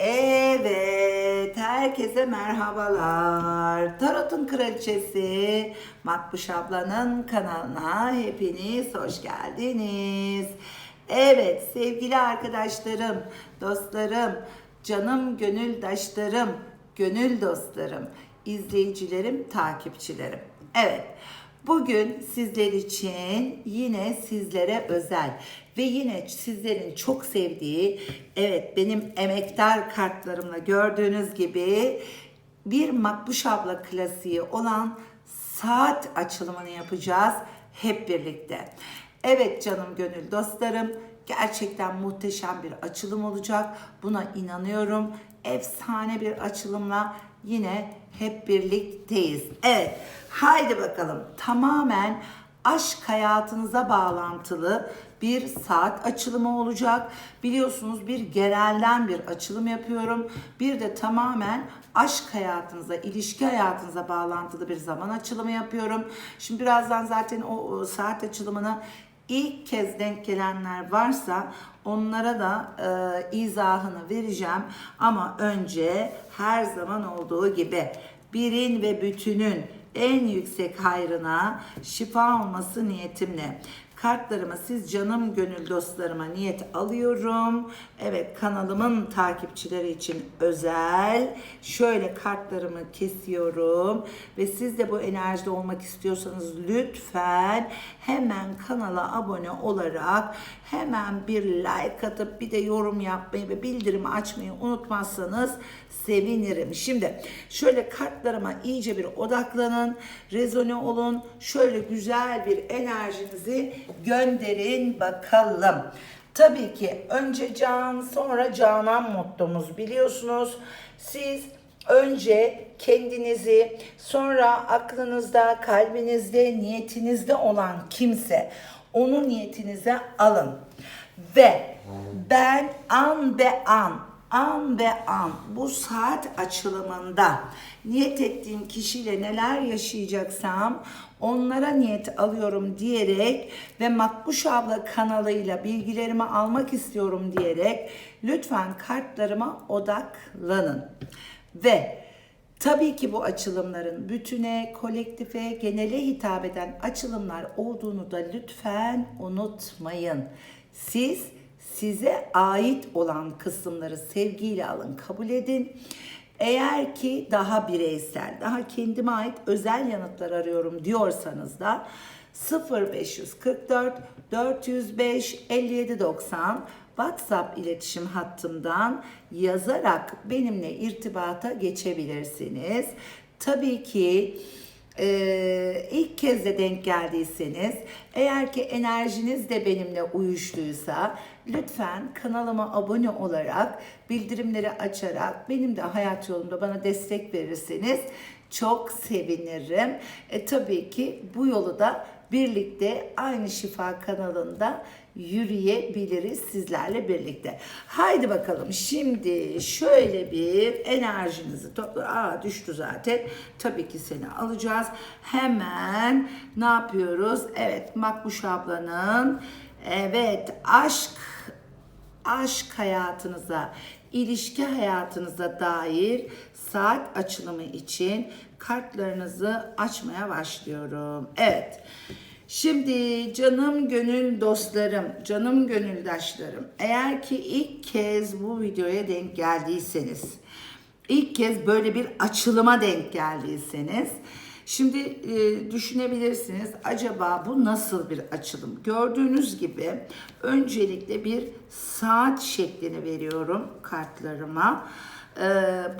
Evet, herkese merhabalar. Tarot'un kraliçesi Makbuş ablanın kanalına hepiniz hoş geldiniz. Evet, sevgili arkadaşlarım, dostlarım, canım gönüldaşlarım, gönül dostlarım, izleyicilerim, takipçilerim. Evet, Bugün sizler için yine sizlere özel ve yine sizlerin çok sevdiği, evet benim emektar kartlarımla gördüğünüz gibi bir Makbuş abla klasiği olan saat açılımını yapacağız hep birlikte. Evet canım gönül dostlarım, gerçekten muhteşem bir açılım olacak. Buna inanıyorum. Efsane bir açılımla yine hep birlikteyiz. Evet, haydi bakalım. Tamamen aşk hayatınıza bağlantılı bir saat açılımı olacak. Biliyorsunuz bir genelden bir açılım yapıyorum. Bir de tamamen aşk hayatınıza, ilişki hayatınıza bağlantılı bir zaman açılımı yapıyorum. Şimdi birazdan zaten o, saat açılımını ilk kez denk gelenler varsa onlara da e, izahını vereceğim. Ama önce her zaman olduğu gibi birin ve bütünün en yüksek hayrına şifa olması niyetimle kartlarıma siz canım gönül dostlarıma niyet alıyorum. Evet kanalımın takipçileri için özel. Şöyle kartlarımı kesiyorum ve siz de bu enerjide olmak istiyorsanız lütfen hemen kanala abone olarak hemen bir like atıp bir de yorum yapmayı ve bildirimi açmayı unutmazsanız sevinirim. Şimdi şöyle kartlarıma iyice bir odaklanın, rezone olun. Şöyle güzel bir enerjinizi gönderin bakalım. Tabii ki önce can sonra canan mottomuz biliyorsunuz. Siz önce kendinizi sonra aklınızda, kalbinizde, niyetinizde olan kimse onu niyetinize alın. Ve ben an be an an be an bu saat açılımında niyet ettiğim kişiyle neler yaşayacaksam onlara niyet alıyorum diyerek ve Makbuş abla kanalıyla bilgilerimi almak istiyorum diyerek lütfen kartlarıma odaklanın. Ve Tabii ki bu açılımların bütüne, kolektife, genele hitap eden açılımlar olduğunu da lütfen unutmayın. Siz size ait olan kısımları sevgiyle alın, kabul edin. Eğer ki daha bireysel, daha kendime ait özel yanıtlar arıyorum diyorsanız da 0544 405 5790 WhatsApp iletişim hattımdan yazarak benimle irtibata geçebilirsiniz. Tabii ki ee, ilk kez de denk geldiyseniz eğer ki enerjiniz de benimle uyuştuysa lütfen kanalıma abone olarak bildirimleri açarak benim de hayat yolumda bana destek verirseniz çok sevinirim. E, tabii ki bu yolu da birlikte aynı şifa kanalında yürüyebiliriz sizlerle birlikte. Haydi bakalım şimdi şöyle bir enerjinizi topla. Aa düştü zaten. Tabii ki seni alacağız. Hemen ne yapıyoruz? Evet Makbuş ablanın evet aşk aşk hayatınıza, ilişki hayatınıza dair saat açılımı için kartlarınızı açmaya başlıyorum. Evet. Şimdi canım gönül dostlarım, canım gönüldaşlarım, eğer ki ilk kez bu videoya denk geldiyseniz, ilk kez böyle bir açılıma denk geldiyseniz, Şimdi e, düşünebilirsiniz acaba bu nasıl bir açılım? Gördüğünüz gibi öncelikle bir saat şeklini veriyorum kartlarıma. E,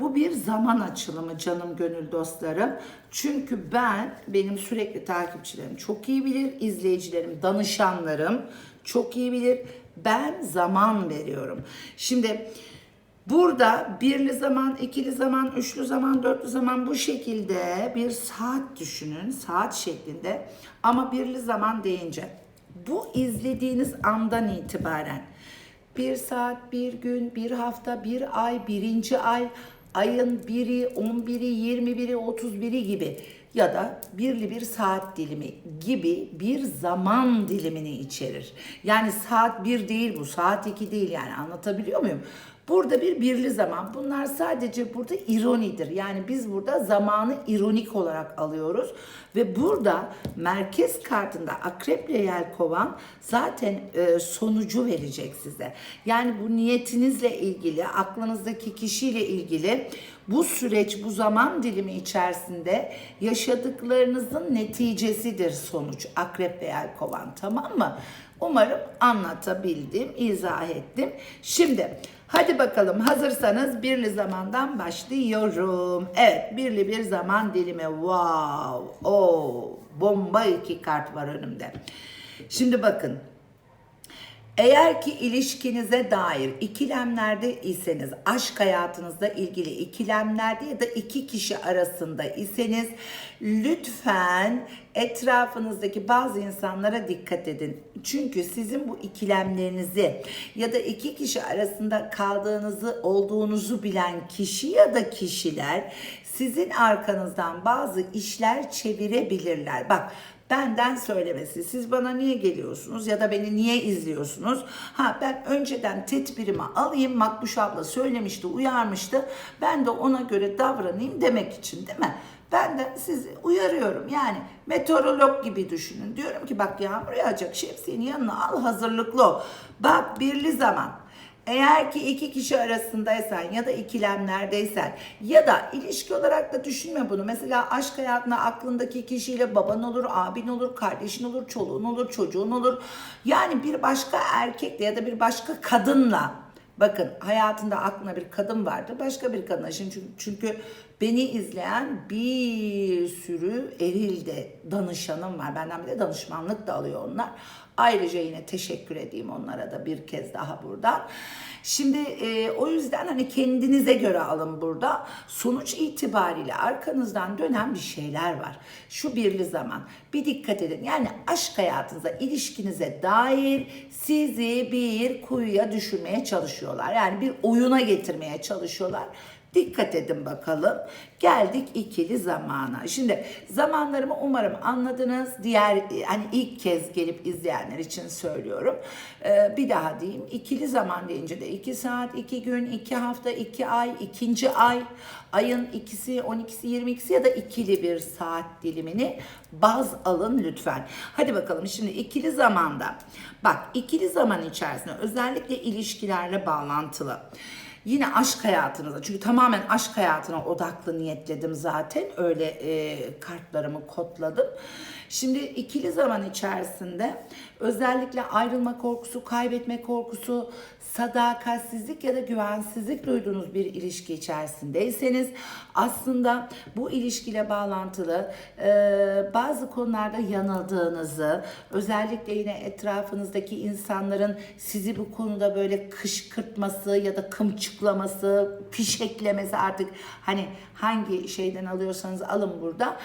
bu bir zaman açılımı canım gönül dostlarım. Çünkü ben benim sürekli takipçilerim çok iyi bilir, izleyicilerim, danışanlarım çok iyi bilir. Ben zaman veriyorum. Şimdi Burada birli zaman, ikili zaman, üçlü zaman, dörtlü zaman bu şekilde bir saat düşünün. Saat şeklinde ama birli zaman deyince bu izlediğiniz andan itibaren bir saat, bir gün, bir hafta, bir ay, birinci ay, ayın biri, on biri, yirmi biri, otuz biri gibi ya da birli bir saat dilimi gibi bir zaman dilimini içerir. Yani saat bir değil bu, saat iki değil yani anlatabiliyor muyum? Burada bir birli zaman. Bunlar sadece burada ironidir. Yani biz burada zamanı ironik olarak alıyoruz. Ve burada merkez kartında akreple yelkovan zaten e, sonucu verecek size. Yani bu niyetinizle ilgili, aklınızdaki kişiyle ilgili bu süreç, bu zaman dilimi içerisinde yaşadıklarınızın neticesidir sonuç. Akrep ve yelkovan tamam mı? Umarım anlatabildim, izah ettim. Şimdi hadi bakalım hazırsanız birli zamandan başlıyorum. Evet birli bir zaman dilimi. Wow. Oo, bomba iki kart var önümde. Şimdi bakın. Eğer ki ilişkinize dair ikilemlerde iseniz, aşk hayatınızla ilgili ikilemlerde ya da iki kişi arasında iseniz lütfen etrafınızdaki bazı insanlara dikkat edin. Çünkü sizin bu ikilemlerinizi ya da iki kişi arasında kaldığınızı, olduğunuzu bilen kişi ya da kişiler sizin arkanızdan bazı işler çevirebilirler. Bak benden söylemesi. Siz bana niye geliyorsunuz ya da beni niye izliyorsunuz? Ha ben önceden tedbirimi alayım. Makbuş abla söylemişti, uyarmıştı. Ben de ona göre davranayım demek için değil mi? Ben de sizi uyarıyorum. Yani meteorolog gibi düşünün. Diyorum ki bak yağmur yağacak. Şemsiyenin yanına al hazırlıklı ol. Bak birli zaman. Eğer ki iki kişi arasındaysan ya da ikilemlerdeysen ya da ilişki olarak da düşünme bunu. Mesela aşk hayatında aklındaki kişiyle baban olur, abin olur, kardeşin olur, çoluğun olur, çocuğun olur. Yani bir başka erkekle ya da bir başka kadınla Bakın hayatında aklına bir kadın vardı. Başka bir kadın. Şimdi çünkü, çünkü beni izleyen bir sürü eril de danışanım var. Benden bir de danışmanlık da alıyor onlar. Ayrıca yine teşekkür edeyim onlara da bir kez daha buradan. Şimdi e, o yüzden hani kendinize göre alın burada. Sonuç itibariyle arkanızdan dönen bir şeyler var. Şu birli zaman. Bir dikkat edin. Yani aşk hayatınıza, ilişkinize dair sizi bir kuyuya düşürmeye çalışıyorlar. Yani bir oyuna getirmeye çalışıyorlar. Dikkat edin bakalım. Geldik ikili zamana. Şimdi zamanlarımı umarım anladınız. Diğer hani ilk kez gelip izleyenler için söylüyorum. Ee, bir daha diyeyim. İkili zaman deyince de 2 saat, 2 gün, 2 hafta, 2 ay, ikinci ay, ayın ikisi, 12'si, 22'si ya da ikili bir saat dilimini baz alın lütfen. Hadi bakalım şimdi ikili zamanda. Bak ikili zaman içerisinde özellikle ilişkilerle bağlantılı. Yine aşk hayatınıza çünkü tamamen aşk hayatına odaklı niyetledim zaten öyle e, kartlarımı kodladım. Şimdi ikili zaman içerisinde özellikle ayrılma korkusu, kaybetme korkusu, sadakatsizlik ya da güvensizlik duyduğunuz bir ilişki içerisindeyseniz aslında bu ilişkiyle bağlantılı e, bazı konularda yanıldığınızı özellikle yine etrafınızdaki insanların sizi bu konuda böyle kışkırtması ya da kımçıklaması, pişeklemesi artık hani hangi şeyden alıyorsanız alın burada.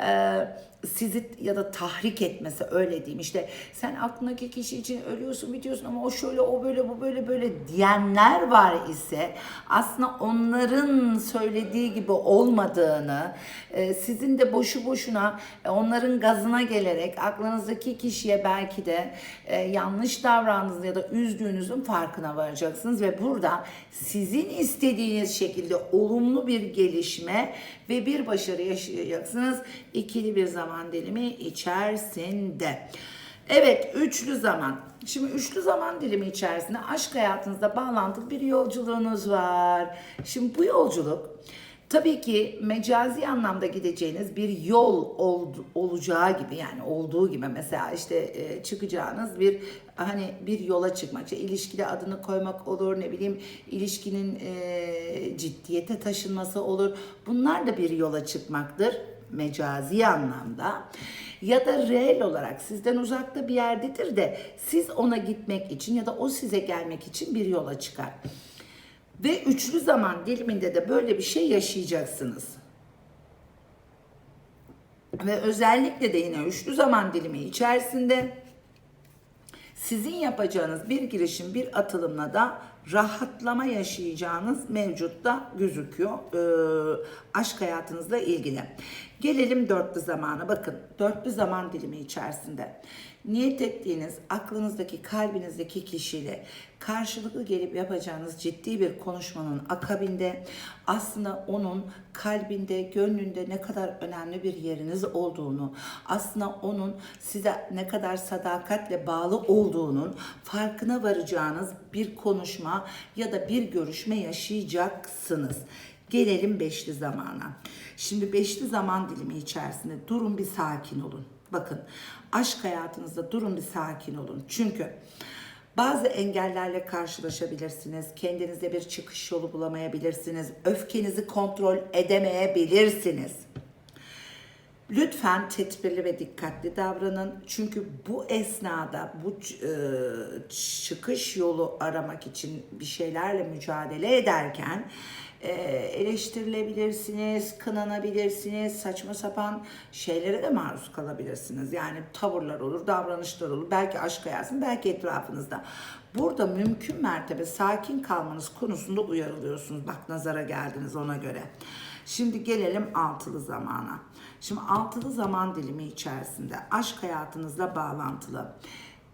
Eee sizi ya da tahrik etmesi öyle diyeyim. İşte sen aklındaki kişi için ölüyorsun bitiyorsun ama o şöyle o böyle bu böyle böyle diyenler var ise aslında onların söylediği gibi olmadığını e, sizin de boşu boşuna e, onların gazına gelerek aklınızdaki kişiye belki de e, yanlış davrandığınız ya da üzdüğünüzün farkına varacaksınız. Ve burada sizin istediğiniz şekilde olumlu bir gelişme ve bir başarı yaşayacaksınız. İkili bir zaman zaman dilimi içerisinde. Evet, üçlü zaman. Şimdi üçlü zaman dilimi içerisinde aşk hayatınızda bağlantılı bir yolculuğunuz var. Şimdi bu yolculuk tabii ki mecazi anlamda gideceğiniz bir yol ol, olacağı gibi yani olduğu gibi mesela işte e, çıkacağınız bir hani bir yola çıkmak, işte ilişkide adını koymak olur, ne bileyim ilişkinin e, ciddiyete taşınması olur. Bunlar da bir yola çıkmaktır mecazi anlamda ya da reel olarak sizden uzakta bir yerdedir de siz ona gitmek için ya da o size gelmek için bir yola çıkar. Ve üçlü zaman diliminde de böyle bir şey yaşayacaksınız. Ve özellikle de yine üçlü zaman dilimi içerisinde sizin yapacağınız bir girişim, bir atılımla da rahatlama yaşayacağınız mevcutta gözüküyor e, aşk hayatınızla ilgili. Gelelim dörtlü zamana. Bakın dörtlü zaman dilimi içerisinde niyet ettiğiniz aklınızdaki, kalbinizdeki kişiyle karşılıklı gelip yapacağınız ciddi bir konuşmanın akabinde aslında onun kalbinde, gönlünde ne kadar önemli bir yeriniz olduğunu, aslında onun size ne kadar sadakatle bağlı olduğunun farkına varacağınız bir konuşma ya da bir görüşme yaşayacaksınız. Gelelim beşli zamana. Şimdi beşli zaman dilimi içerisinde durun bir sakin olun. Bakın aşk hayatınızda durun bir sakin olun. Çünkü bazı engellerle karşılaşabilirsiniz. Kendinize bir çıkış yolu bulamayabilirsiniz. Öfkenizi kontrol edemeyebilirsiniz. Lütfen tedbirli ve dikkatli davranın. Çünkü bu esnada bu e, çıkış yolu aramak için bir şeylerle mücadele ederken e, eleştirilebilirsiniz, kınanabilirsiniz, saçma sapan şeylere de maruz kalabilirsiniz. Yani tavırlar olur, davranışlar olur. Belki aşk hayatın, belki etrafınızda. Burada mümkün mertebe sakin kalmanız konusunda uyarılıyorsunuz. Bak nazara geldiniz ona göre. Şimdi gelelim altılı zamana. Şimdi altılı zaman dilimi içerisinde aşk hayatınızla bağlantılı.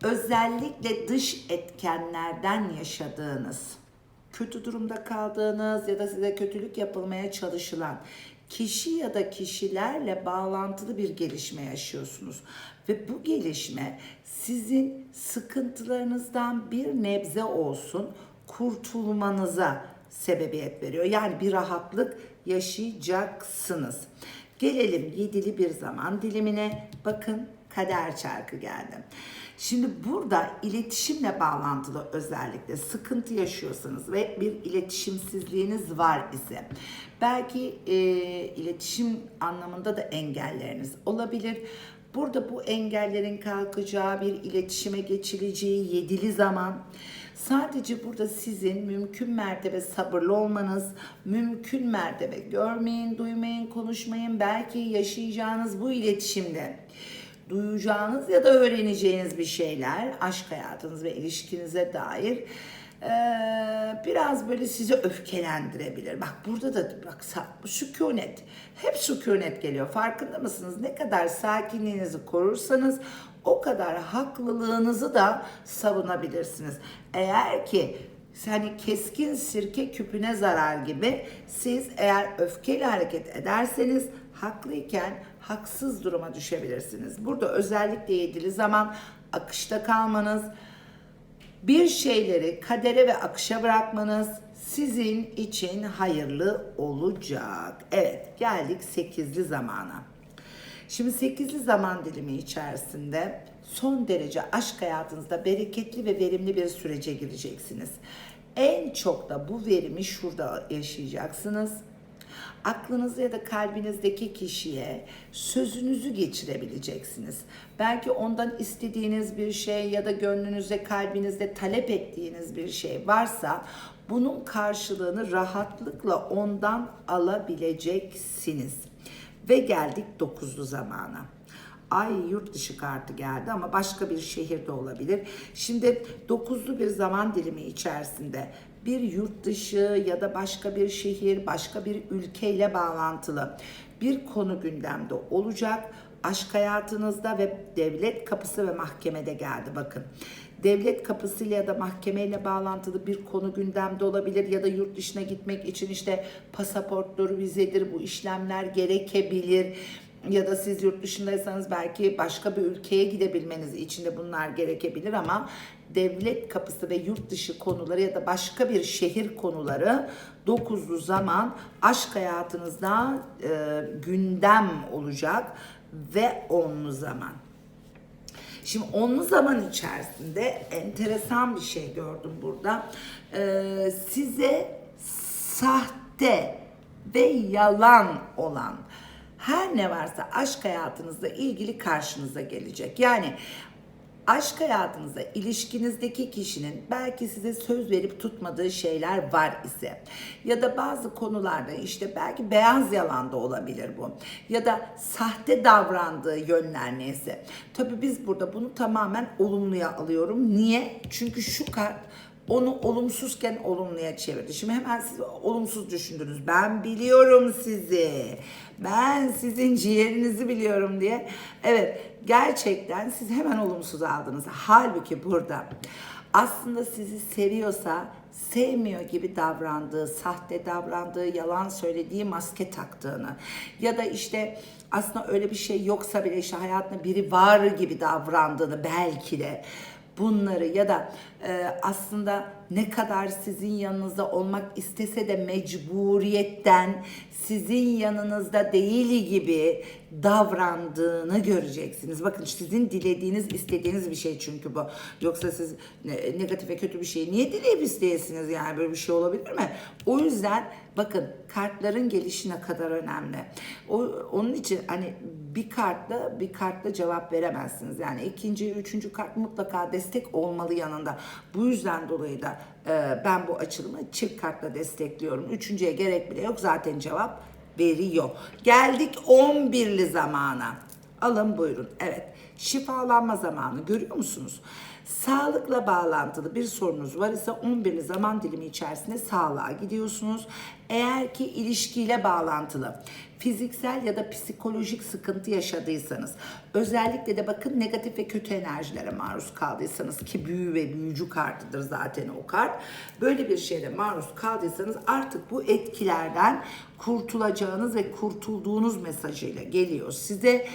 Özellikle dış etkenlerden yaşadığınız, kötü durumda kaldığınız ya da size kötülük yapılmaya çalışılan kişi ya da kişilerle bağlantılı bir gelişme yaşıyorsunuz. Ve bu gelişme sizin sıkıntılarınızdan bir nebze olsun kurtulmanıza sebebiyet veriyor. Yani bir rahatlık yaşayacaksınız. Gelelim yedili bir zaman dilimine. Bakın kader çarkı geldi. Şimdi burada iletişimle bağlantılı özellikle sıkıntı yaşıyorsanız ve bir iletişimsizliğiniz var ise belki e, iletişim anlamında da engelleriniz olabilir. Burada bu engellerin kalkacağı bir iletişime geçileceği yedili zaman Sadece burada sizin mümkün mertebe sabırlı olmanız, mümkün mertebe görmeyin, duymayın, konuşmayın. Belki yaşayacağınız bu iletişimde duyacağınız ya da öğreneceğiniz bir şeyler aşk hayatınız ve ilişkinize dair eee, biraz böyle sizi öfkelendirebilir. Bak burada da bak sükunet. Hep sükunet geliyor. Farkında mısınız? Ne kadar sakinliğinizi korursanız o kadar haklılığınızı da savunabilirsiniz. Eğer ki hani keskin sirke küpüne zarar gibi siz eğer öfkeyle hareket ederseniz haklıyken haksız duruma düşebilirsiniz. Burada özellikle yedili zaman akışta kalmanız, bir şeyleri kadere ve akışa bırakmanız sizin için hayırlı olacak. Evet geldik 8'li zamana. Şimdi 8'li zaman dilimi içerisinde son derece aşk hayatınızda bereketli ve verimli bir sürece gireceksiniz. En çok da bu verimi şurada yaşayacaksınız. Aklınızda ya da kalbinizdeki kişiye sözünüzü geçirebileceksiniz. Belki ondan istediğiniz bir şey ya da gönlünüzde, kalbinizde talep ettiğiniz bir şey varsa bunun karşılığını rahatlıkla ondan alabileceksiniz. Ve geldik dokuzlu zamana. Ay yurt dışı kartı geldi ama başka bir şehirde olabilir. Şimdi dokuzlu bir zaman dilimi içerisinde bir yurt dışı ya da başka bir şehir, başka bir ülkeyle bağlantılı bir konu gündemde olacak. Aşk hayatınızda ve devlet kapısı ve mahkemede geldi bakın devlet kapısıyla ya da mahkemeyle bağlantılı bir konu gündemde olabilir ya da yurt dışına gitmek için işte pasaporttur, vizedir bu işlemler gerekebilir ya da siz yurt dışındaysanız belki başka bir ülkeye gidebilmeniz için de bunlar gerekebilir ama devlet kapısı ve yurt dışı konuları ya da başka bir şehir konuları dokuzlu zaman aşk hayatınızda e, gündem olacak ve onlu zaman. Şimdi onlu zaman içerisinde enteresan bir şey gördüm burada. Ee, size sahte ve yalan olan her ne varsa aşk hayatınızla ilgili karşınıza gelecek. Yani aşk hayatınızda ilişkinizdeki kişinin belki size söz verip tutmadığı şeyler var ise ya da bazı konularda işte belki beyaz yalan da olabilir bu ya da sahte davrandığı yönler neyse. Tabii biz burada bunu tamamen olumluya alıyorum. Niye? Çünkü şu kart onu olumsuzken olumluya çevirdi. Şimdi hemen siz olumsuz düşündünüz. Ben biliyorum sizi. Ben sizin ciğerinizi biliyorum diye. Evet gerçekten siz hemen olumsuz aldınız. Halbuki burada aslında sizi seviyorsa sevmiyor gibi davrandığı, sahte davrandığı, yalan söylediği, maske taktığını ya da işte aslında öyle bir şey yoksa bile işte hayatında biri var gibi davrandığını belki de bunları ya da e, aslında ne kadar sizin yanınızda olmak istese de mecburiyetten sizin yanınızda değil gibi davrandığını göreceksiniz. Bakın sizin dilediğiniz, istediğiniz bir şey çünkü bu. Yoksa siz ne- negatif ve kötü bir şey niye dileyip isteyesiniz yani böyle bir şey olabilir mi? O yüzden bakın kartların gelişi ne kadar önemli. O, onun için hani bir kartla bir kartla cevap veremezsiniz. Yani ikinci, üçüncü kart mutlaka destek olmalı yanında. Bu yüzden dolayı da e, ben bu açılımı çift kartla destekliyorum. Üçüncüye gerek bile yok zaten cevap veriyor. Geldik 11'li zamana. Alın buyurun. Evet. Şifalanma zamanı görüyor musunuz? Sağlıkla bağlantılı bir sorunuz var ise 11'li zaman dilimi içerisinde sağlığa gidiyorsunuz. Eğer ki ilişkiyle bağlantılı fiziksel ya da psikolojik sıkıntı yaşadıysanız, özellikle de bakın negatif ve kötü enerjilere maruz kaldıysanız ki büyü ve büyücü kartıdır zaten o kart. Böyle bir şeyle maruz kaldıysanız artık bu etkilerden kurtulacağınız ve kurtulduğunuz mesajıyla geliyor size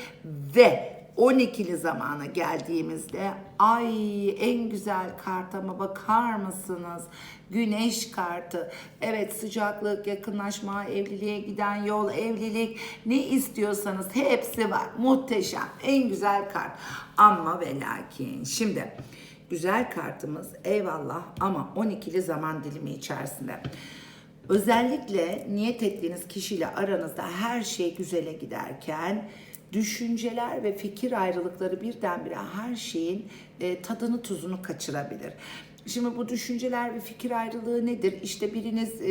ve 12'li zamana geldiğimizde ay en güzel kartama bakar mısınız? Güneş kartı. Evet sıcaklık, yakınlaşma, evliliğe giden yol, evlilik ne istiyorsanız hepsi var. Muhteşem. En güzel kart. Ama ve lakin şimdi güzel kartımız eyvallah ama 12'li zaman dilimi içerisinde. Özellikle niyet ettiğiniz kişiyle aranızda her şey güzele giderken düşünceler ve fikir ayrılıkları birdenbire her şeyin e, tadını tuzunu kaçırabilir. Şimdi bu düşünceler ve fikir ayrılığı nedir? İşte biriniz e,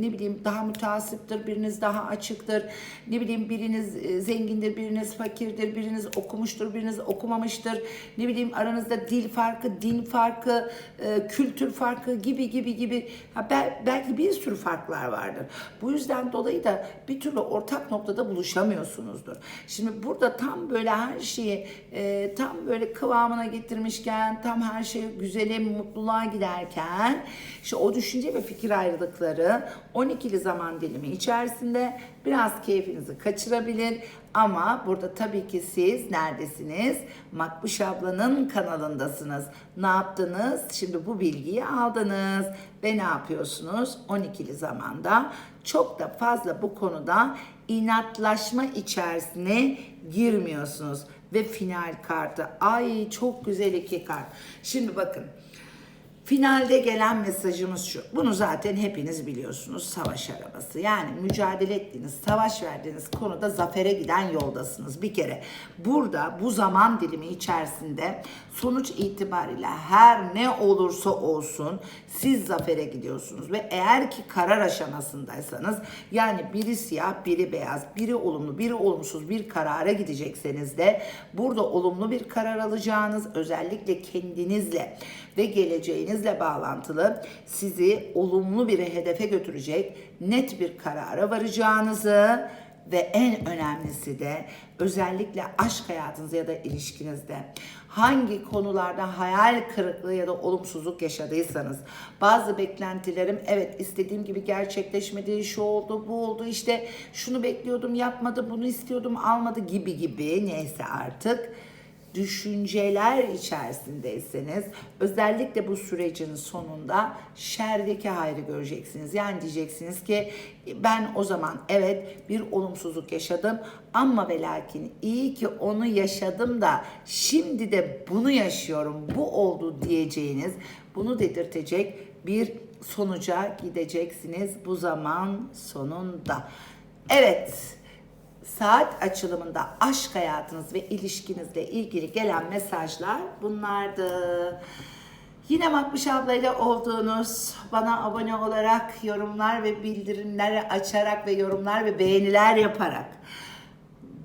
ne bileyim daha müteasiptir, biriniz daha açıktır. Ne bileyim biriniz e, zengindir, biriniz fakirdir, biriniz okumuştur, biriniz okumamıştır. Ne bileyim aranızda dil farkı, din farkı, e, kültür farkı gibi gibi gibi. Ha, bel- belki bir sürü farklar vardır. Bu yüzden dolayı da bir türlü ortak noktada buluşamıyorsunuzdur. Şimdi burada tam böyle her şeyi e, tam böyle kıvamına getirmişken, tam her şey güzele, mutluluğa giderken işte o düşünce ve fikir ayrılıkları 12'li zaman dilimi içerisinde biraz keyfinizi kaçırabilir ama burada tabii ki siz neredesiniz? Makbuş ablanın kanalındasınız. Ne yaptınız? Şimdi bu bilgiyi aldınız ve ne yapıyorsunuz? 12'li zamanda çok da fazla bu konuda inatlaşma içerisine girmiyorsunuz. Ve final kartı. Ay çok güzel iki kart. Şimdi bakın. Finalde gelen mesajımız şu. Bunu zaten hepiniz biliyorsunuz. Savaş arabası. Yani mücadele ettiğiniz, savaş verdiğiniz konuda zafere giden yoldasınız. Bir kere burada bu zaman dilimi içerisinde sonuç itibariyle her ne olursa olsun siz zafere gidiyorsunuz. Ve eğer ki karar aşamasındaysanız yani biri siyah, biri beyaz, biri olumlu, biri olumsuz bir karara gidecekseniz de burada olumlu bir karar alacağınız özellikle kendinizle ve geleceğinizle bağlantılı sizi olumlu bir hedefe götürecek net bir karara varacağınızı ve en önemlisi de özellikle aşk hayatınızda ya da ilişkinizde hangi konularda hayal kırıklığı ya da olumsuzluk yaşadıysanız bazı beklentilerim evet istediğim gibi gerçekleşmedi şu oldu bu oldu işte şunu bekliyordum yapmadı bunu istiyordum almadı gibi gibi neyse artık düşünceler içerisindeyseniz özellikle bu sürecin sonunda şerdeki hayrı göreceksiniz. Yani diyeceksiniz ki ben o zaman evet bir olumsuzluk yaşadım ama ve lakin iyi ki onu yaşadım da şimdi de bunu yaşıyorum bu oldu diyeceğiniz bunu dedirtecek bir sonuca gideceksiniz bu zaman sonunda. Evet saat açılımında aşk hayatınız ve ilişkinizle ilgili gelen mesajlar bunlardı. Yine Makbuş ablayla olduğunuz, bana abone olarak yorumlar ve bildirimleri açarak ve yorumlar ve beğeniler yaparak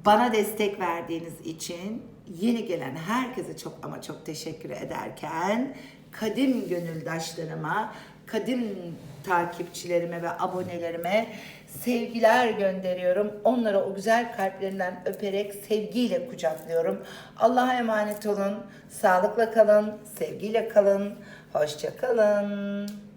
bana destek verdiğiniz için yeni gelen herkese çok ama çok teşekkür ederken kadim gönüldaşlarıma, kadim takipçilerime ve abonelerime sevgiler gönderiyorum. Onları o güzel kalplerinden öperek sevgiyle kucaklıyorum. Allah'a emanet olun. Sağlıkla kalın, sevgiyle kalın. Hoşça kalın.